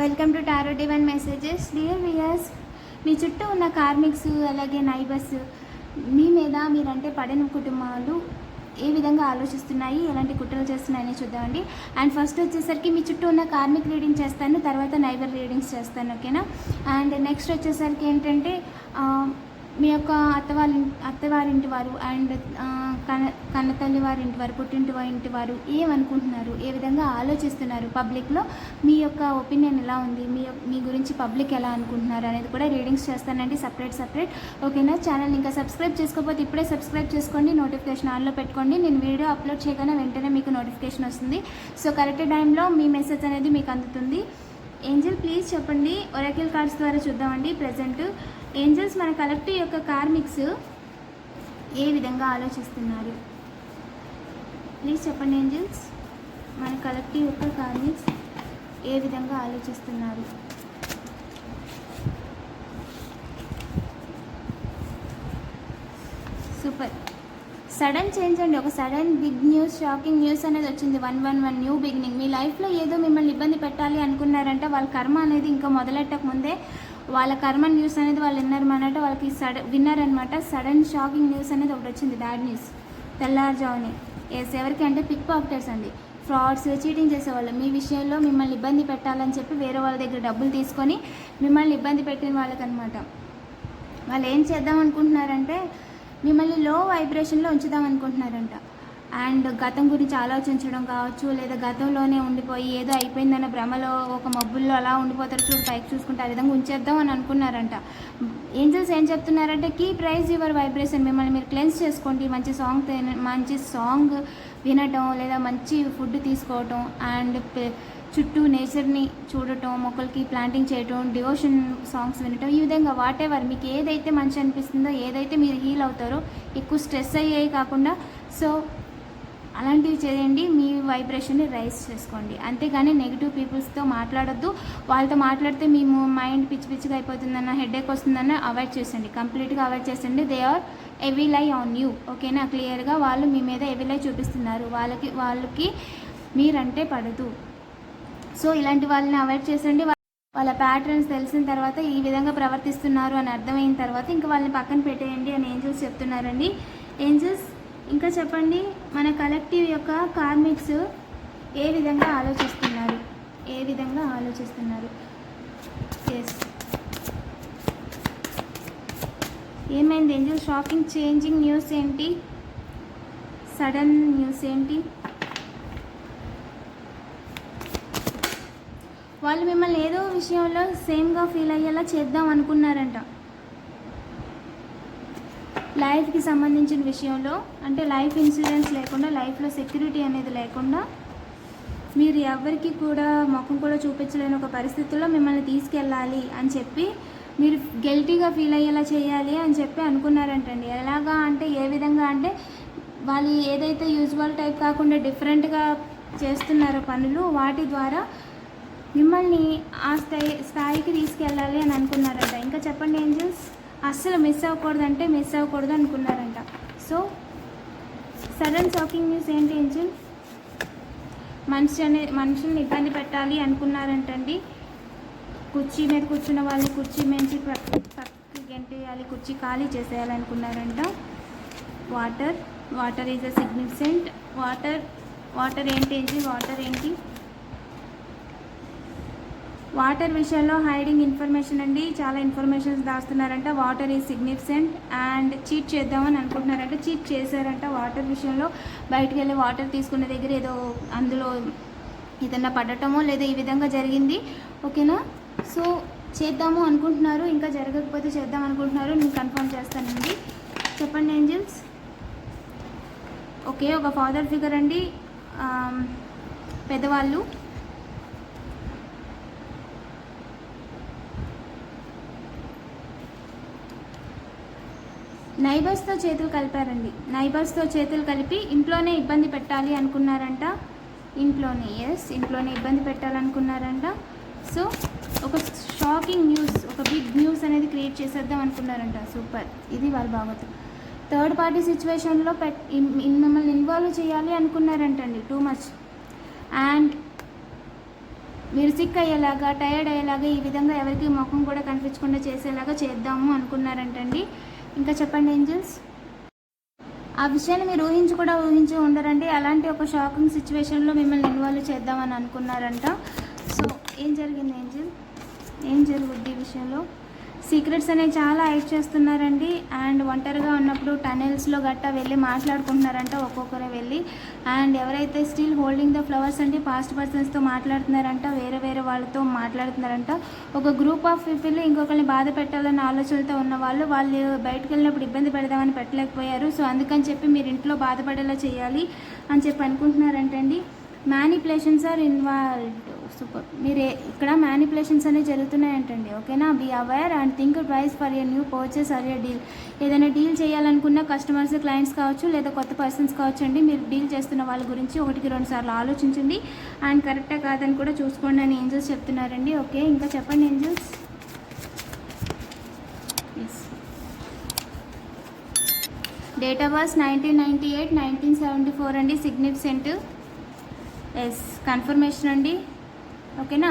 Welcome to tarot divine messages dear viewers మీ చుట్టూ ఉన్న karmics అలాగే నైబర్స్ మీ మీద మీరంటే పడిన కుటుంబాలు ఏ విధంగా ఆలోచిస్తున్నాయి ఎలాంటి కుట్రలు చేస్తున్నాయని చూద్దామండి. అండ్ ఫస్ట్ వచ్చేసరికి మీ చుట్టూ ఉన్న కార్మిక్ రీడింగ్ చేస్తాను తర్వాత నైబర్ రీడింగ్స్ చేస్తాను ఓకేనా? అండ్ నెక్స్ట్ వచ్చేసరికి ఏంటంటే మీ యొక్క అత్తవారి అత్తవారింటి వారు అండ్ కన్న కన్నతల్లి వారి ఇంటి వారు పుట్టింటి వారి ఇంటి వారు ఏమనుకుంటున్నారు? ఏ విధంగా ఆలోచిస్తున్నారు? పబ్లిక్లో మీ యొక్క ఒపీనియన్ ఎలా ఉంది? మీ మీ గురించి పబ్లిక్ ఎలా అనుకుంటున్నారు అనేది కూడా రీడింగ్స్ చేస్తానండి సపరేట్ సపరేట్. ఓకేనా? ఛానల్ ఇంకా సబ్స్క్రైబ్ చేసుకోకపోతే ఇప్పుడే సబ్స్క్రైబ్ చేసుకోండి నోటిఫికేషన్ ఆన్లో పెట్టుకోండి. నేను వీడియో అప్లోడ్ చేయగానే వెంటనే మీకు నోటిఫికేషన్ వస్తుంది. సో కరెక్ట్ టైంలో మీ మెసేజ్ అనేది మీకు అందుతుంది. ఏంజల్ ప్లీజ్ చెప్పండి. ఒరాకిల్ కార్డ్స్ ద్వారా చూద్దామండి ప్రజెంట్. ఏంజల్స్ మన కలెక్టివ్ యొక్క కార్మిక్స్ ఏ విధంగా ఆలోచిస్తున్నారు? ప్లీజ్ చెప్పండి ఏంజల్స్ మన కలెక్టివ్ యొక్క కార్మిక్స్ ఏ విధంగా ఆలోచిస్తున్నారు? సూపర్. సడన్ చేంజ్ అండి ఒక sudden big news shocking news అనేది వచ్చింది. One one one new beginning. మీ లైఫ్లో ఏదో మిమ్మల్ని ఇబ్బంది పెట్టాలి అనుకున్నారంటే వాళ్ళ కర్మ అనేది ఇంకా మొదలెట్టక ముందే వాళ్ళ కర్మ న్యూస్ అనేది వాళ్ళు విన్నారన్నమాట వాళ్ళకి సడన్ విన్నారనమాట సడన్ షాకింగ్ న్యూస్ అనేది ఒకటి వచ్చింది బ్యాడ్ న్యూస్ తెల్లారుజాముని. ఎస్ ఎవరికి అంటే పిక్ పాకెటర్స్ అండి. ఫ్రాడ్స్ చీటింగ్ చేసేవాళ్ళు. మీ విషయంలో మిమ్మల్ని ఇబ్బంది పెట్టాలని చెప్పి వేరే వాళ్ళ దగ్గర డబ్బులు తీసుకొని మిమ్మల్ని ఇబ్బంది పెట్టిన వాళ్ళకనమాట వాళ్ళు ఏం చేద్దాం అనుకుంటున్నారంటే మిమ్మల్ని లో వైబ్రేషన్లో ఉంచుదాం అనుకుంటున్నారంట. అండ్ గతం గురించి ఆలోచించడం కావచ్చు లేదా గతంలోనే ఉండిపోయి ఏదో అయిపోయిందన్న భ్రమలో ఒక మబ్బుల్లో అలా ఉండిపోతారు చూడు పైకి చూసుకుంటే ఆ విధంగా ఉంచేద్దాం అని అనుకున్నారంట. ఏంజల్స్ ఏం చెప్తున్నారంటే కీ ప్రైజ్ యువర్ వైబ్రేషన్ మిమ్మల్ని మీరు క్లెన్స్ చేసుకోండి మంచి సాంగ్ మంచి సాంగ్ వినటం లేదా మంచి ఫుడ్ తీసుకోవటం అండ్ చుట్టూ నేచర్ని చూడటం మొక్కలకి ప్లాంటింగ్ చేయటం డివోషన్ సాంగ్స్ వినటం ఈ విధంగా వాట్ ఎవర్ మీకు ఏదైతే మంచి అనిపిస్తుందో ఏదైతే మీరు హీల్ అవుతారో ఎక్కువ స్ట్రెస్ అయ్యాయి కాకుండా సో అలాంటివి చేయండి మీ వైబ్రేషన్ని రైజ్ చేసుకోండి. అంతేగాని నెగిటివ్ పీపుల్స్తో మాట్లాడొద్దు. వాళ్ళతో మాట్లాడితే మీ మైండ్ పిచ్చి పిచ్చిగా అయిపోతుందన్న హెడేక్ వస్తుందన్న అవాయిడ్ చేసండి కంప్లీట్గా avoid చేసండి they are evil eye on you ఓకేనా క్లియర్గా వాళ్ళు మీ మీద ఎవీ లై చూపిస్తున్నారు. వాళ్ళకి వాళ్ళకి మీరంటే పడదు. సో ఇలాంటి వాళ్ళని అవాయిడ్ చేసండి వాళ్ళ ప్యాటర్న్స్ తెలిసిన తర్వాత ఈ విధంగా ప్రవర్తిస్తున్నారు అని అర్థమైన తర్వాత ఇంకా వాళ్ళని పక్కన పెట్టేయండి అని ఏంజల్స్ చెప్తున్నారండి. ఏంజల్స్ ఇంకా చెప్పండి మన కలెక్టివ్ యొక్క కార్మిక్స్ ఏ విధంగా ఆలోచిస్తున్నారు? ఏ విధంగా ఆలోచిస్తున్నారు? ఎస్ ఏమైంది ఏంజల్ షాకింగ్ చేంజింగ్ న్యూస్ ఏంటి? సడన్ న్యూస్ ఏంటి? వాళ్ళు మిమ్మల్ని ఏదో విషయంలో సేమ్గా ఫీల్ అయ్యేలా చేద్దాం అనుకున్నారంట. లైఫ్కి సంబంధించిన విషయంలో అంటే లైఫ్ ఇన్సూరెన్స్ లేకుండా లైఫ్లో సెక్యూరిటీ అనేది లేకుండా మీరు ఎవరికి కూడా ముఖం కూడా చూపించలేని ఒక పరిస్థితుల్లో మిమ్మల్ని తీసుకెళ్ళాలి అని చెప్పి మీరు గెల్టీగా ఫీల్ అయ్యేలా చేయాలి అని చెప్పి అనుకున్నారంటండి. ఎలాగా అంటే ఏ విధంగా అంటే వాళ్ళు ఏదైతే యూజువల్ టైప్ కాకుండా డిఫరెంట్గా చేస్తున్నారో పనులు వాటి ద్వారా మిమ్మల్ని ఆ స్థాయి స్థాయికి తీసుకెళ్ళాలి అని అనుకున్నారంట. ఇంకా చెప్పండి ఏంజల్స్? అస్సలు మిస్ అవ్వకూడదు అంటే మిస్ అవ్వకూడదు అనుకున్నారంట. సో సడన్ షాకింగ్ న్యూస్ ఏంటి ఏంజల్ మనిషి అనే మనుషుల్ని ఇబ్బంది పెట్టాలి అనుకున్నారంటండి. కుర్చీ మీద కూర్చున్న వాళ్ళని కుర్చీ మంచి పక్కకి గెంటేయాలి కుర్చీ ఖాళీ చేసేయాలనుకున్నారంట water water is a significant water water ఏంటి ఏంటి వాటర్ ఏంటి? వాటర్ విషయంలో హైడింగ్ ఇన్ఫర్మేషన్ అండి. చాలా informations దాస్తున్నారంట. Water is significant and cheat చేద్దామని అనుకుంటున్నారంట. చీట్ చేశారంట వాటర్ విషయంలో. బయటికి వెళ్ళి వాటర్ తీసుకునే దగ్గర ఏదో అందులో ఏదన్నా పడటమో లేదా ఈ విధంగా జరిగింది. ఓకేనా సో చేద్దాము అనుకుంటున్నారు. ఇంకా జరగకపోతే చేద్దాం అనుకుంటున్నారు. నేను కన్ఫర్మ్ చేస్తానండి. చెప్పండి ఏంజిల్స్? ఓకే ఒక ఫాదర్ ఫిగర్ అండి. పెద్దవాళ్ళు. నైబర్స్తో చేతులు కలిపారండి. నైబర్స్తో చేతులు కలిపి ఇంట్లోనే ఇబ్బంది పెట్టాలి అనుకున్నారంట. ఇంట్లోనే ఎస్ ఇంట్లోనే ఇబ్బంది పెట్టాలనుకున్నారంట. సో ఒక షాకింగ్ న్యూస్ ఒక బిగ్ న్యూస్ అనేది క్రియేట్ చేసేద్దాం అనుకున్నారంట. సూపర్ ఇది వాళ్ళ భాగవతం థర్డ్ పార్టీ సిచ్యువేషన్లో పెట్ మిమ్మల్ని ఇన్వాల్వ్ చేయాలి అనుకున్నారంటండి. టూ మచ్ అండ్ మీరు సిక్ అయ్యేలాగా టైర్డ్ అయ్యేలాగా ఈ విధంగా ఎవరికి ముఖం కూడా కనిపించకుండా చేసేలాగా చేద్దాము అనుకున్నారంటండి. ఇంకా చెప్పండి ఏంజల్స్? ఆ విషయాన్ని మీరు ఊహించి కూడా ఊహించి ఉండరండి. అలాంటి ఒక షాకింగ్ సిచ్యువేషన్లో మిమ్మల్ని ఇన్వాల్వ్ చేద్దామని అనుకున్నారంట. సో ఏం జరిగింది ఏంజల్? ఏం జరుగుద్ది ఈ విషయంలో? సీక్రెట్స్ అనేవి చాలా యాడ్ చేస్తున్నారండి. అండ్ ఒంటరిగా ఉన్నప్పుడు టనెల్స్లో గట్టా వెళ్ళి మాట్లాడుకుంటున్నారంట ఒక్కొక్కరే వెళ్ళి. అండ్ ఎవరైతే స్టిల్ హోల్డింగ్ ద ఫ్లవర్స్ అంటే పాస్ట్ పర్సన్స్తో మాట్లాడుతున్నారంట వేరే వేరే వాళ్ళతో మాట్లాడుతున్నారంట. ఒక గ్రూప్ ఆఫ్ పీపుల్ ఇంకొకరిని బాధ పెట్టాలన్న ఆలోచనలతో ఉన్న వాళ్ళు వాళ్ళు బయటకు వెళ్ళినప్పుడు ఇబ్బంది పెడదామని పెట్టలేకపోయారు. సో అందుకని చెప్పి మీరు ఇంట్లో బాధపడేలా చేయాలి అని చెప్పి అనుకుంటున్నారంటండి. Manipulations are involved super. మీరు ఇక్కడ మ్యానిపులేషన్స్ అనేవి జరుగుతున్నాయంటండి ఓకేనా? Be aware and think price for your new purchase or your deal ఏదైనా డీల్ చేయాలనుకున్న కస్టమర్స్ క్లయింట్స్ కావచ్చు లేదా కొత్త పర్సన్స్ కావచ్చు అండి మీరు డీల్ చేస్తున్న వాళ్ళ గురించి ఒకటికి రెండు సార్లు ఆలోచించండి. అండ్ కరెక్టా కాదని కూడా చూసుకోండి అని ఏంజల్స్ చెప్తున్నారండి ఓకే? ఇంకా చెప్పండి angels. Yes date of birth nineteen ninety eight nineteen seventy four అండి సిగ్నిఫికెంట్ ఎస్ కన్ఫర్మేషన్ అండి. ఓకేనా?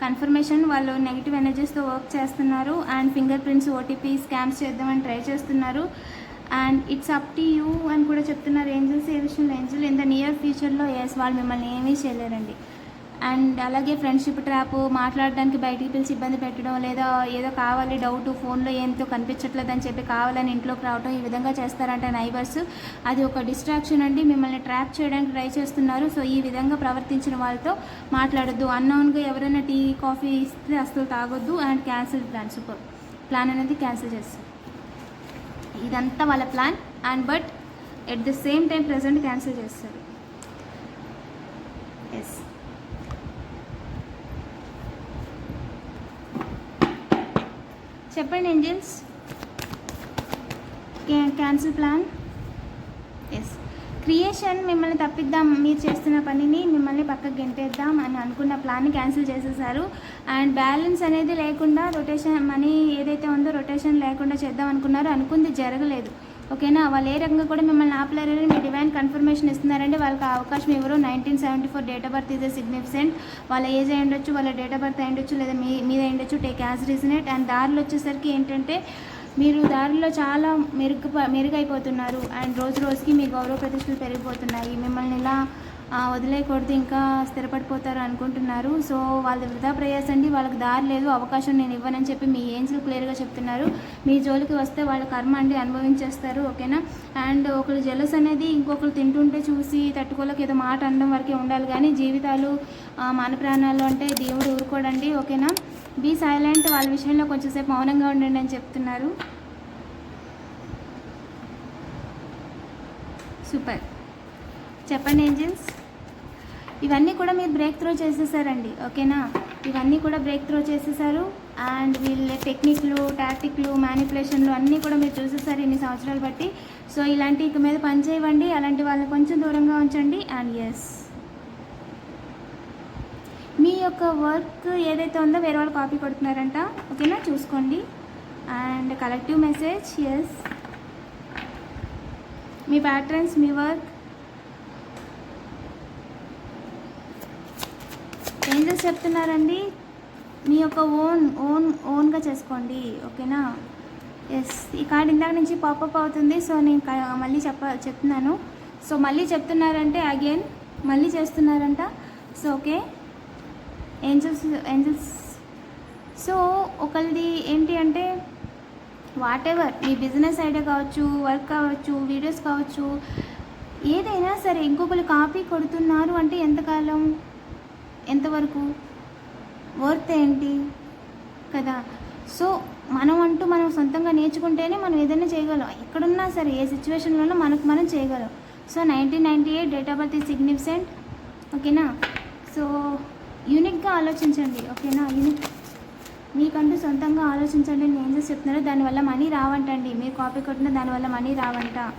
కన్ఫర్మేషన్ వాళ్ళు నెగిటివ్ ఎనర్జీస్తో వర్క్ చేస్తున్నారు and finger prints OTP scams చేద్దామని ట్రై చేస్తున్నారు. And it's up to you అని కూడా చెప్తున్నారు ఏంజల్స్ ఏ విషయంలో ఏంజల్? ఇన్ ద నియర్ ఫ్యూచర్లో ఎస్ వాళ్ళు మిమ్మల్ని ఏమీ చేయలేరండి. అండ్ అలాగే ఫ్రెండ్షిప్ ట్రాప్ మాట్లాడడానికి బయటికి పిలిచి ఇబ్బంది పెట్టడం లేదా ఏదో కావాలి డౌట్ ఫోన్లో ఏంతో కనిపించట్లేదు అని చెప్పి కావాలని ఇంట్లోకి రావడం ఈ విధంగా చేస్తారంట నైబర్స్. అది ఒక డిస్ట్రాక్షన్ అండి. మిమ్మల్ని ట్రాప్ చేయడానికి ట్రై చేస్తున్నారు. సో ఈ విధంగా ప్రవర్తించిన వాళ్ళతో మాట్లాడొద్దు. అన్నౌన్గా ఎవరైనా టీ కాఫీ ఇస్తే అసలు తాగొద్దు. And cancel plan. Super. Plan అనేది క్యాన్సిల్ చేస్తారు. ఇదంతా వాళ్ళ plan. And but at the same time present cancel చేస్తారు. ఎస్. చెప్పండి angels. Cancel plan? Yes creation మిమ్మల్ని తప్పిద్దాం మీరు చేస్తున్న పనిని మిమ్మల్ని పక్కకు గెంటేద్దాం అని అనుకున్న ప్లాన్ని క్యాన్సిల్ చేసేసారు. అండ్ బ్యాలెన్స్ అనేది లేకుండా రొటేషన్ మనీ ఏదైతే ఉందో రొటేషన్ లేకుండా చేద్దాం అనుకున్నారో అనుకుంది జరగలేదు. ఓకేనా? వాళ్ళు ఏ రకంగా కూడా మిమ్మల్ని ఆపలేరని మీ డివైన్ కన్ఫర్మేషన్ ఇస్తున్నారంటే వాళ్ళకి ఆ అవకాశం ఎవరు nineteen seventy four date of birth is significant వాళ్ళ ఏజ్ అయి ఉండొచ్చు వాళ్ళ డేట్ ఆఫ్ బర్త్ అయి ఉండొచ్చు లేదా మీ మీద అయి ఉండొచ్చు. టేక్ యాజ్ రీజనెట్ అండ్ దారిలో వచ్చేసరికి ఏంటంటే మీరు దారిలో చాలా మెరుగు మెరుగైపోతున్నారు. అండ్ రోజు రోజుకి మీ గౌరవ ప్రతిష్టలు పెరిగిపోతున్నాయి. మిమ్మల్ని ఇలా వదిలేయకూడదు ఇంకా స్థిరపడిపోతారు అనుకుంటున్నారు. సో వాళ్ళ వృధా ప్రయాస అండి. వాళ్ళకి దారి లేదు అవకాశం నేను ఇవ్వనని చెప్పి మీ ఏంజల్ క్లియర్గా చెప్తున్నారు. మీ జోలికి వస్తే వాళ్ళ కర్మ అండి అనుభవించేస్తారు ఓకేనా? అండ్ ఒకరు జెలస్ అనేది ఇంకొకరు తింటుంటే చూసి తట్టుకోలేక ఏదో మాట అనడం వరకే ఉండాలి. కానీ జీవితాలు మన ప్రాణాలు అంటే దేవుడు ఊరుకోడండి ఓకేనా? బీ సైలెంట్ వాళ్ళ విషయంలో కొంచెంసేపు మౌనంగా ఉండండి అని చెప్తున్నారు. సూపర్ చెప్పండి ఏంజల్స్. ఇవన్నీ కూడా మీరు బ్రేక్ త్రో చేసేసారండి ఓకేనా? ఇవన్నీ కూడా బ్రేక్ త్రో చేసేసారు. అండ్ వీళ్ళ టెక్నిక్లు టాక్టిక్లు మ్యానిపులేషన్లు అన్నీ కూడా మీరు చూసేసారు ఇన్ని సంవత్సరాలు బట్టి. సో ఇలాంటి ఇక మీద పనిచేయండి అలాంటి వాళ్ళని కొంచెం దూరంగా ఉంచండి. అండ్ ఎస్ మీ యొక్క వర్క్ ఏదైతే ఉందో వేరే వాళ్ళు కాపీ కొడుతున్నారంట ఓకేనా? చూసుకోండి. అండ్ కలెక్టివ్ మెసేజ్ ఎస్ మీ ప్యాటర్న్స్ మీ వర్క్ ఏంజల్స్ చెప్తున్నారండి? మీ యొక్క ఓన్ ఓన్ ఓన్గా చేసుకోండి ఓకేనా? ఎస్ ఈ కార్డ్ ఇందాక నుంచి పాపప్ అవుతుంది సో నేను మళ్ళీ చెప్ప చెప్తున్నాను. సో మళ్ళీ చెప్తున్నారంటే అగైన్ మళ్ళీ చేస్తున్నారంట. So okay. Angels angels so ఒకరిది ఏంటి అంటే వాట్ ఎవర్ మీ బిజినెస్ ఐడియా కావచ్చు వర్క్ కావచ్చు వీడియోస్ కావచ్చు ఏదైనా సరే ఇంకొకరు కాపీ కొడుతున్నారు అంటే ఎంతకాలం? ఎంతవరకు? వర్త్ ఏంటి? కదా. సో మనం అంటూ మనం సొంతంగా నేర్చుకుంటేనే మనం ఏదైనా చేయగలం. ఎక్కడున్నా సరే ఏ సిచ్యువేషన్లోనూ మనకు మనం చేయగలం. So nineteen ninety eight date of birth ఈ సిగ్నిఫికెంట్. ఓకేనా? సో యూనిక్గా ఆలోచించండి. ఓకేనా? యూనిక్ మీకంటూ సొంతంగా ఆలోచించండి నేను ఏం చేసి చెప్తున్నారో దానివల్ల మనీ రావంటండి. మీరు కాపీ కొట్టిన దానివల్ల మనీ రావంట.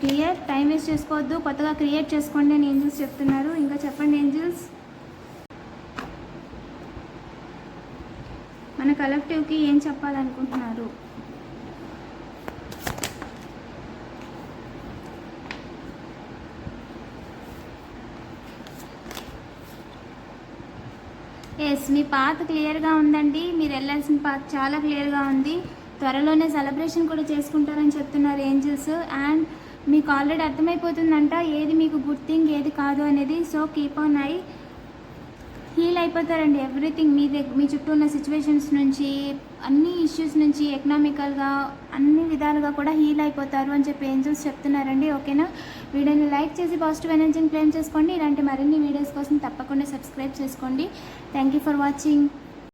క్లియర్? టైం వేస్ట్ చేసుకోవద్దు. కొత్తగా క్రియేట్ చేసుకోండి అని ఏంజిల్స్ చెప్తున్నారు. ఇంకా చెప్పండి ఏంజిల్స్? మన కలెక్టివ్కి ఏం చెప్పాలనుకుంటున్నారు? ఎస్ మీ పాత క్లియర్గా ఉందండి. మీరు వెళ్ళాల్సిన పాత చాలా క్లియర్గా ఉంది. త్వరలోనే సెలబ్రేషన్ కూడా చేసుకుంటారని చెప్తున్నారు ఏంజల్స్ అండ్ మీకు ఆల్రెడీ అర్థమైపోతుందంట ఏది మీకు గుడ్ థింగ్ ఏది కాదు అనేది. So keep on I heal అయిపోతారండి. Everything మీ దగ్గర మీ చుట్టూ ఉన్న సిచ్యువేషన్స్ నుంచి అన్ని ఇష్యూస్ నుంచి ఎకనామికల్గా అన్ని విధాలుగా కూడా హీల్ అయిపోతారు అని చెప్పి ఏంజల్స్ చెప్తున్నారండి. ఓకేనా? వీడియోని లైక్ చేసి పాజిటివ్ ఎనర్జీని క్లెయిమ్ చేసుకోండి. ఇలాంటి మరిన్ని వీడియోస్ కోసం తప్పకుండా సబ్స్క్రైబ్ చేసుకోండి. Thank you for watching.